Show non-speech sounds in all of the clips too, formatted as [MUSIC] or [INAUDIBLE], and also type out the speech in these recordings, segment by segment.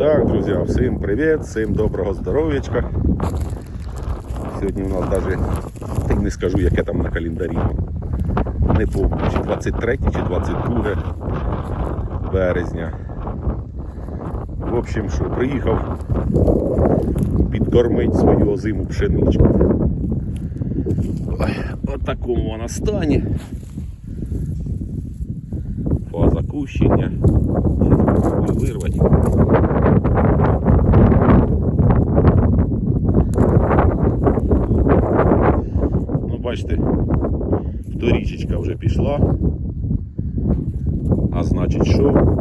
Так, друзі, всім привіт, всім доброго здоров'ячка. Сьогодні у нас навіть не скажу, яке там на календарі. Не пам'ятаю, чи 23, чи 22 березня. В общем, що, приїхав підкормити свою озиму пшеничку. Ой, от такому вона стані. Фаза кущення. Спробую вирвати. бачите, вторічечка вже пішла. А значить що?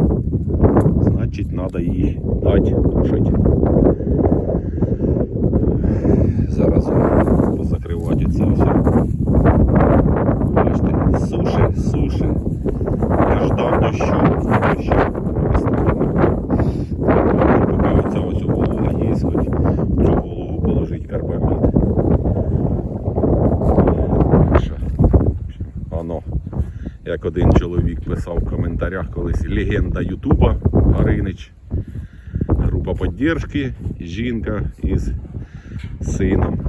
Значить, треба її дати кушати. Зараз позакривати це все. Бачите, суше, суше. Я ждав дощу, дощу. Коментарях легенда Ютуба Гаринич, група підтримки, жінка із сином.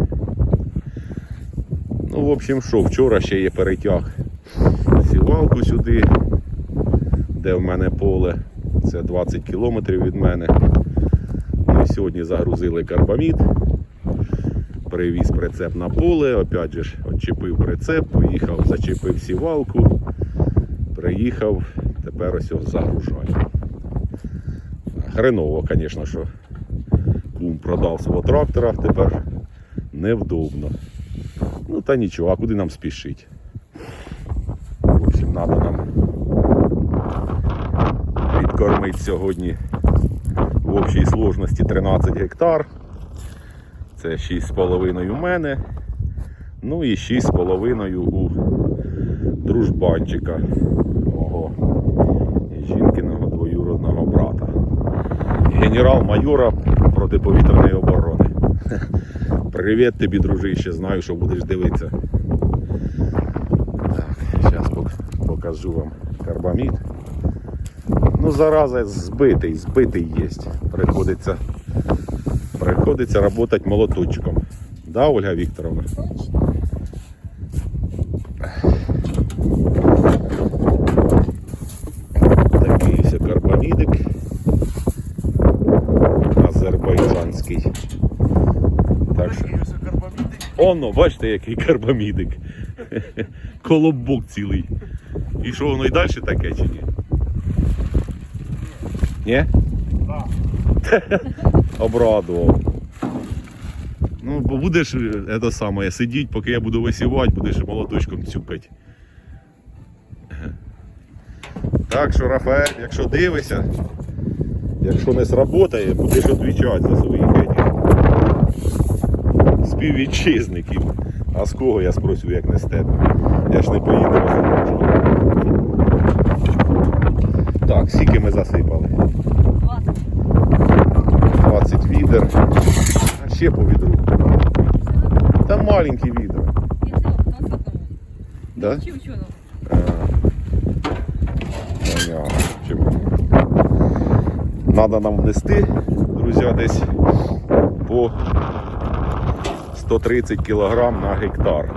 Ну, в общем, що, вчора ще є перетяг сівалку сюди, де в мене поле. Це 20 кілометрів від мене. Ну, і сьогодні загрузили карбамід. Привіз прицеп на поле, опять же ж, відчепив прицеп, поїхав, зачепив сівалку, приїхав, ось його. Хреново, звісно, що кум продав свого трактора, тепер невдобно. Ну та нічого, а куди нам спішить? В общем, треба нам підкормити сьогодні в общій сложності 13 гектар. Це 6,5 у мене. Ну і 6,5 у дружбанчика Генерал-майора протиповітряної оборони. Привіт тобі, дружище, знаю, що будеш дивитися. Зараз покажу вам карбамід. Ну, зараза збитий, збитий є. Приходиться, приходиться працювати молоточком. Да, Ольга Вікторовна? Такий ось карбамідик. Азербайджанський. Так що. Оно, бачите, який карбамідик. Колобок цілий. І що воно і далі таке чи ні? Ні? Обрадував. Ну, бо будеш це саме, сидіть, поки я буду висівати, будеш молоточком цюкати. Так що, Рафаель, якщо дивишся, якщо не сработає, будеш відповідати за етіх співвітчизників. А з кого я спросю, як не з тебе? Я ж не поїду розробляти. Так, скільки ми засипали? 20 відер. А ще по відру. Там маленькі відра. Да? А, Понятно. Чому? Надо нам внести, друзі, десь по 130 кг на гектар.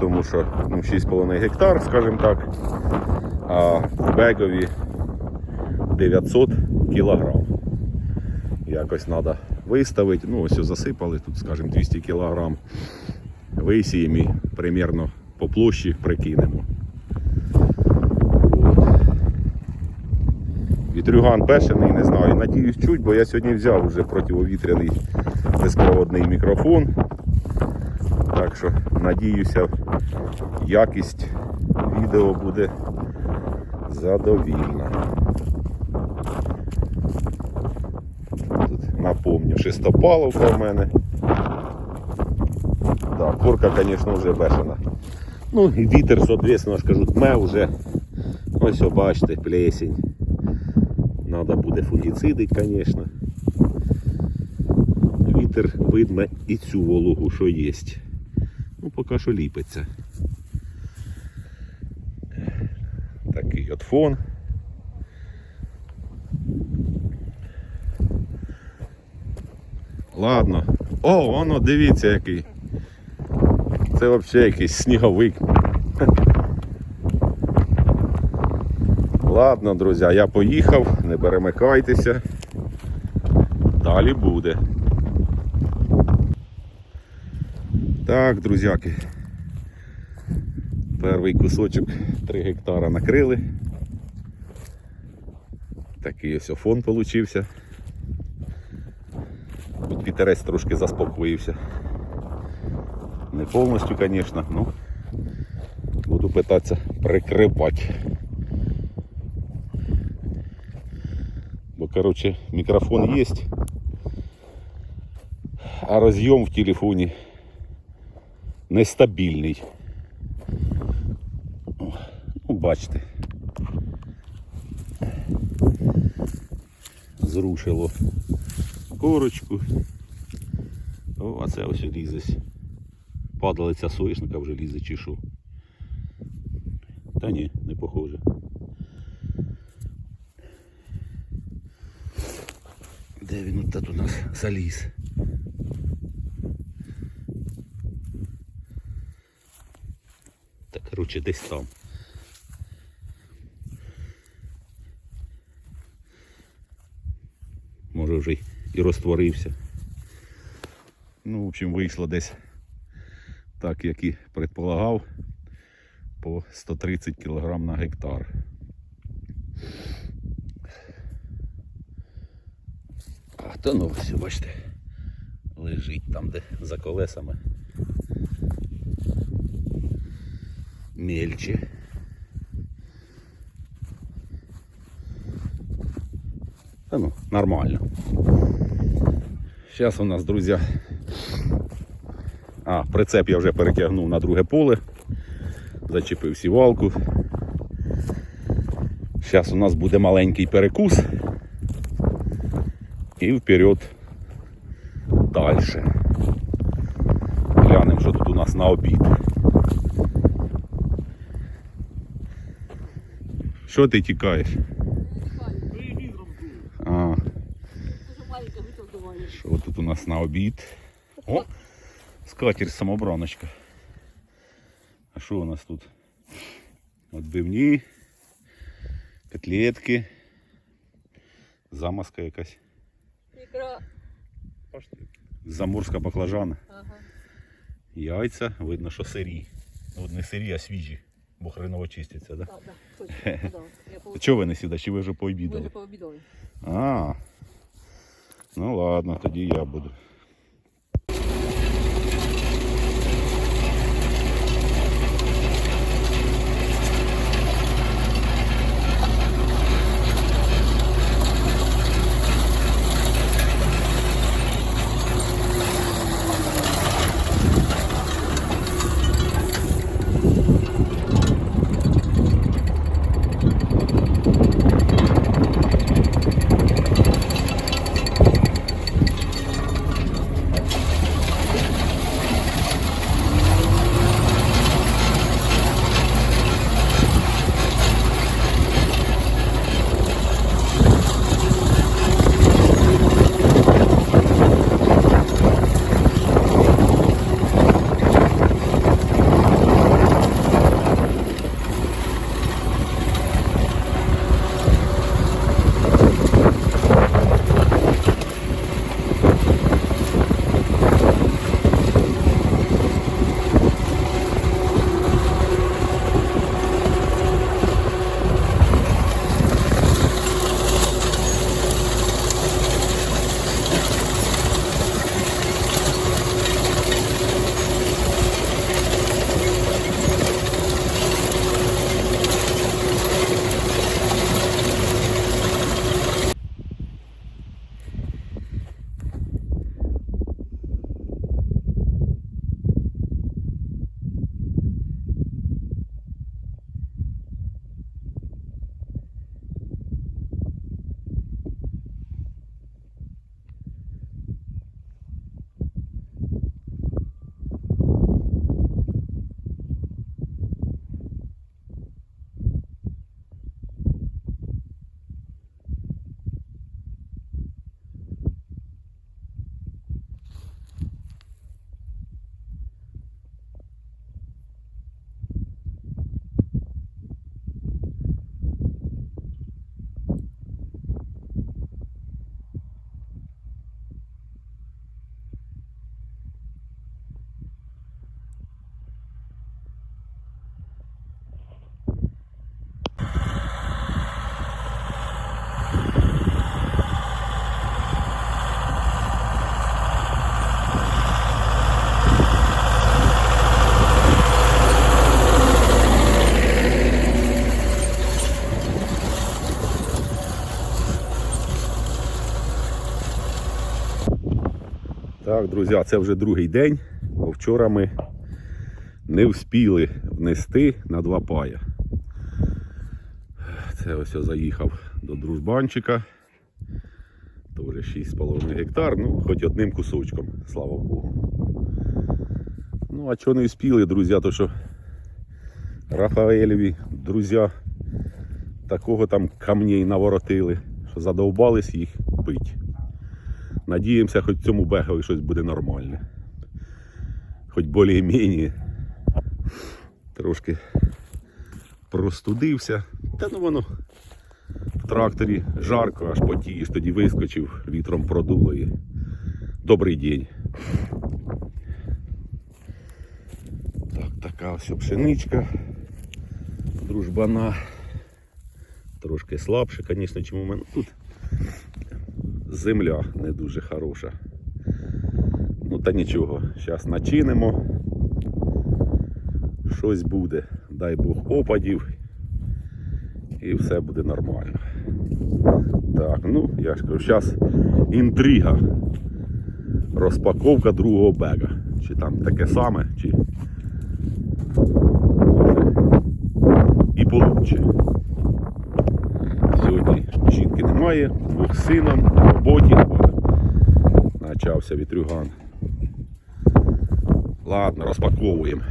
Тому що ну, 6,5 гектар, скажімо так, а в бегові 900 кг. Якось треба виставити. Ну, ось засипали тут, скажімо, 200 кг. Висіємо і примерно по площі прикинемо. Вітрюган бешений, не знаю. Надіюсь, чуть, бо я сьогодні взяв вже противовітряний безпроводний мікрофон. Так що надіюся, якість відео буде задовільна. Тут напомню, шестопаловка в мене. Да, корка, звісно, вже бешена. Ну і вітер, соответственно, скажу, дме вже. Ось бачите, плесень. Надо буде фунгіцидить, звісно. Вітер видме і цю вологу, що є. Ну, поки що ліпиться. Такий от фон. Ладно. О, воно, дивіться який. Це взагалі якийсь сніговик. Ладно, друзі, я поїхав, не перемикайтеся. Далі буде. Так, друзяки. Перший кусочок 3 гектара накрили. Такий ось фон получився. Тут вітерець трошки заспокоївся. Не повністю, звісно, ну буду питатися прикривати. Бо, коротше, мікрофон є, а розйом в телефоні нестабільний. Ну, бачите. Зрушило корочку. О, а це ось лізесь. Падалиця соєшника вже лізе чи. Та ні, не похоже. Де він тут у нас заліз? Коротше десь там. Може вже і розтворився. Ну, в общем, вийшло десь так, як і предполагав, по 130 кг на гектар. А то ну ось, бачите, лежить там, де за колесами. Мельче. Та ну, нормально. Зараз у нас, друзі. А, прицеп я вже перетягнув на друге поле. Зачепив сівалку. Зараз у нас буде маленький перекус. І вперед далі. Глянемо, що тут у нас на обід. Що ти тікаєш? А, що тут у нас на обід? О, скатерть самобраночка. А що у нас тут? Отбивні, котлетки, замазка якась, Ікра. заморська баклажана, Ага. яйця, видно, що сирі. Ну, от не сирі, а свіжі, Бо хреново чистяться, да? Так, так, точно. [LAUGHS] Да. То получила. чого ви не сідаєте? Чи ви вже Ми вже пообідали. А, ну ладно, тоді я буду. Друзі, це вже другий день, бо вчора ми не вспіли внести на два пая. Це ось я заїхав до дружбанчика. Теж 6,5 гектар, ну, хоч одним кусочком, слава Богу. Ну, а чого не вспіли, друзі, то що Рафаелеві друзі такого там камней наворотили, що задовбались їх пить. Надіємося, хоч цьому бегові щось буде нормальне. Хоч більш-менш трошки простудився. Та ну воно в тракторі жарко, аж потієш, тоді вискочив, вітром продуло і добрий день. Так, така ось пшеничка. Дружбана. Трошки слабше, звісно, чим у мене тут земля не дуже хороша. Ну та нічого, зараз начинимо. Щось буде. Дай Бог опадів. І все буде нормально. Так, ну, я ж кажу, зараз інтрига. Розпаковка другого бега. Чи там таке саме, чи і получше. Сьогодні жінки немає, двох сином на роботі. Почався вітрюган. Ладно, розпаковуємо.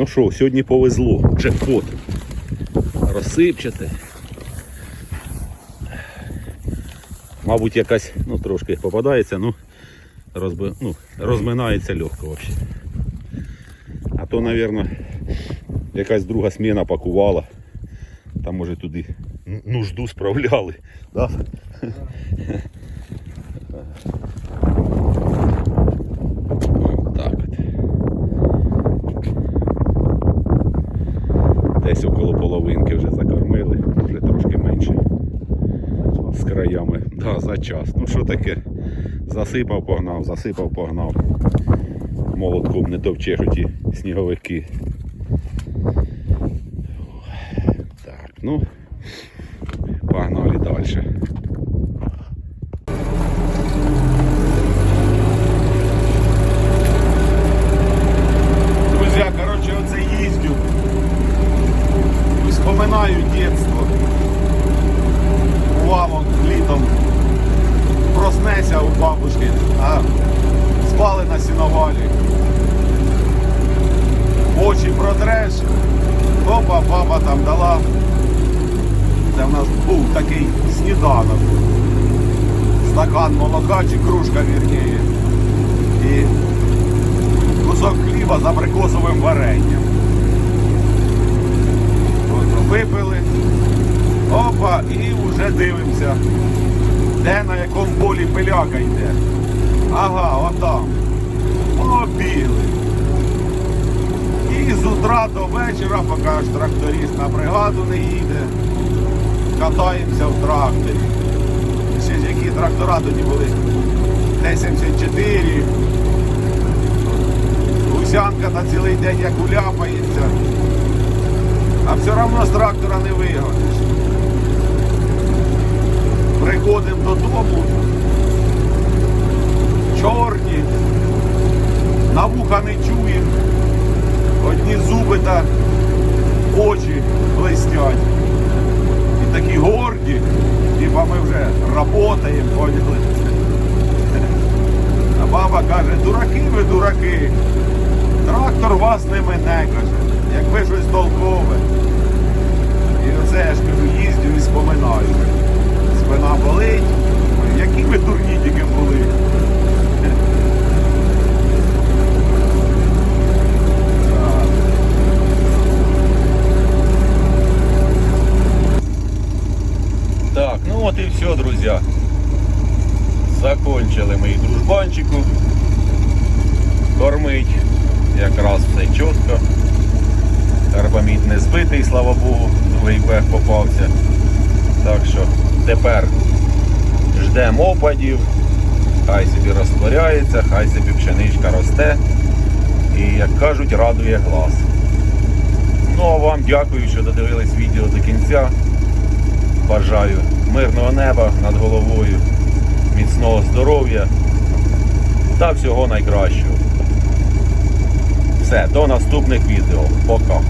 Ну що, сьогодні повезло. Джекпот. Розсипчате. Мабуть, якась, ну, трошки попадається, ну, розби... ну розминається легко взагалі. А то, мабуть, якась друга сміна пакувала. Там, може, туди нужду справляли. Да? [LAUGHS] От так от. Десь около половинки вже закормили, вже трошки менше. З краями. Да, за час. Ну що таке? Засипав, погнав, засипав, погнав. Молотком не товче ті сніговики. Так, ну погнали далі. Друзья, короче, оце їздю. Вспоминаю дитинство. Бувало літом. Проснеся у бабушки, а спали на сіновалі. Очі протреш. Опа, баба там дала. Це в нас був такий сніданок. Стакан кружка вірніше. І кусок хліба з абрикосовим варенням. От, випили. Опа, і вже дивимося. Де на якому полі пиляка йде. Ага, отам. Побігли. І з утра до вечора, поки аж тракторист на бригаду не їде, катаємося в тракторі. Ще трактора тоді були? Т-74. Гусянка на цілий день як уляпається. А все одно з трактора не вигониш. Приходимо додому. Чорні. На вуха не чуємо. Одні зуби та очі блистять. І такі горді. Типа ми вже работаємо, поняли. А баба каже, дураки ви дураки. Трактор вас не мене, каже. як ви щось толкове. І оце я ж кажу, їздю і споминаю. Спина болить. Які ви дурні тільки були. Так, ну от і все, друзья. Закончили ми дружбанчику. Кормить. Якраз все чітко. Карбамід не збитий, слава Богу, другий бег попався. Так що тепер ждемо опадів, хай собі розтворяється, хай собі пшеничка росте. І, як кажуть, радує глаз. Ну а вам дякую, що додивились відео до кінця. Бажаю мирного неба над головою, міцного здоров'я та всього найкращого. Все, до наступних відео. Пока.